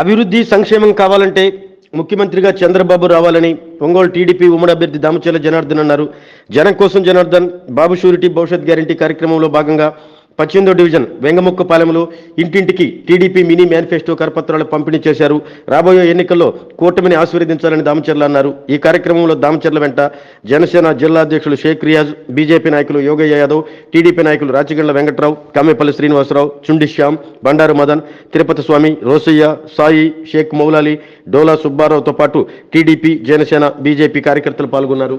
అభివృద్ధి సంక్షేమం కావాలంటే ముఖ్యమంత్రిగా చంద్రబాబు రావాలని ఒంగోలు టీడీపీ ఉమ్మడి అభ్యర్థి దామచర్ల జనార్దన్ అన్నారు. జనం కోసం జనార్దన్ బాబు షూరిటీ భవిష్యత్ గ్యారంటీ కార్యక్రమంలో భాగంగా పద్దెనిమిదో డివిజన్ వెంగముక్కపాలెంలో ఇంటింటికి టీడీపీ మినీ మేనిఫెస్టో కరపత్రాలు పంపిణీ చేశారు. రాబోయే ఎన్నికల్లో కూటమిని ఆశీర్వదించాలని దామచర్ల అన్నారు. ఈ కార్యక్రమంలో దామచర్ల వెంట జనసేన జిల్లా అధ్యక్షులు షేక్ రియాజ్ బీజేపీ నాయకులు యోగయ్య యాదవ్ టీడీపీ నాయకులు రాచగండ్ల వెంకట్రావు కమ్మేపల్లి శ్రీనివాసరావు చుండి శ్యామ్ బండారు మదన్ తిరుపతి స్వామి రోసయ్య సాయి షేక్ మౌలాలి డోలా సుబ్బారావుతో పాటు టీడీపీ జనసేన బీజేపీ కార్యకర్తలు పాల్గొన్నారు.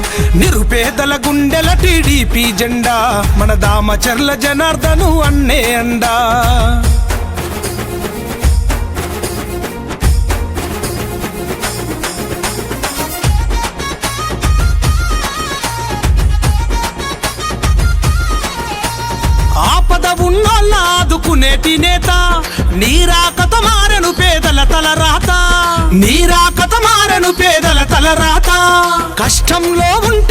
పేదల గుండెల టీడీపీ జెండా మన దామచర్ల జనార్దను అన్నే అండా. ఆపద ఉన్నోళ్ళ ఆదుకునేటి నేత నీరాకత మారను పేదల తల రాత నీరాకత మారను పేదల తల రాత కష్టంలో ఉంటే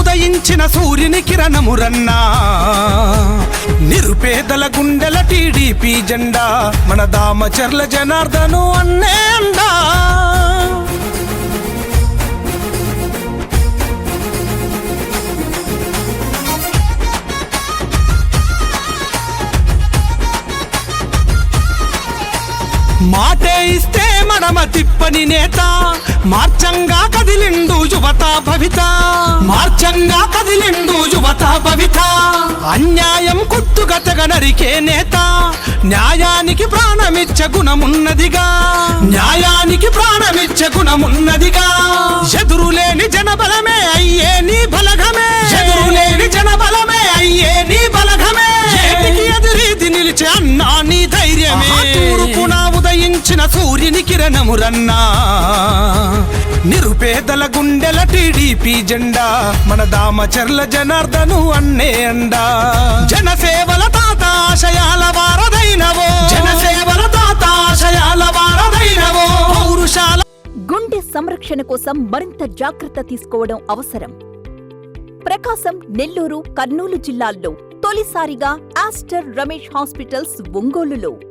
ఉదయించిన సూర్యుని కిరణమురన్నా నిరుపేదల గుండెల టీడీపీ జెండా మన దామచర్ల జనార్దను అన్నే అండా. మాటే ఇస్తే మడమ తిప్పని నేత మార్చంగా యువత మార్చంగా కదిలిండు యువత పవిత. అన్యాయం కుట్టుగతగ నరికే నేత. న్యాయానికి ప్రాణమిచ్చ గుణమున్నదిగా. న్యాయానికి ప్రాణమిచ్చ గుణమున్నదిగా. ఎదురులేని జనబలమే అయ్యే నీ బలగమే కిరణము రన్నా. నిరుపేదల గుండెల టీడీపీ జెండా. మన దామచర్ల జనార్దను అన్నే అండా. జనసేవల తాత ఆశయాల వారదైనవో. జనసేవల తాత ఆశయాల వారదైనవో. పౌరుషాల గుండె సంరక్షణ కోసం మరింత జాగ్రత్త తీసుకోవడం అవసరం. ప్రకాశం నెల్లూరు కర్నూలు జిల్లాల్లో తొలిసారిగా ఆస్టర్ రమేష్ హాస్పిటల్స్ ఒంగోలులో.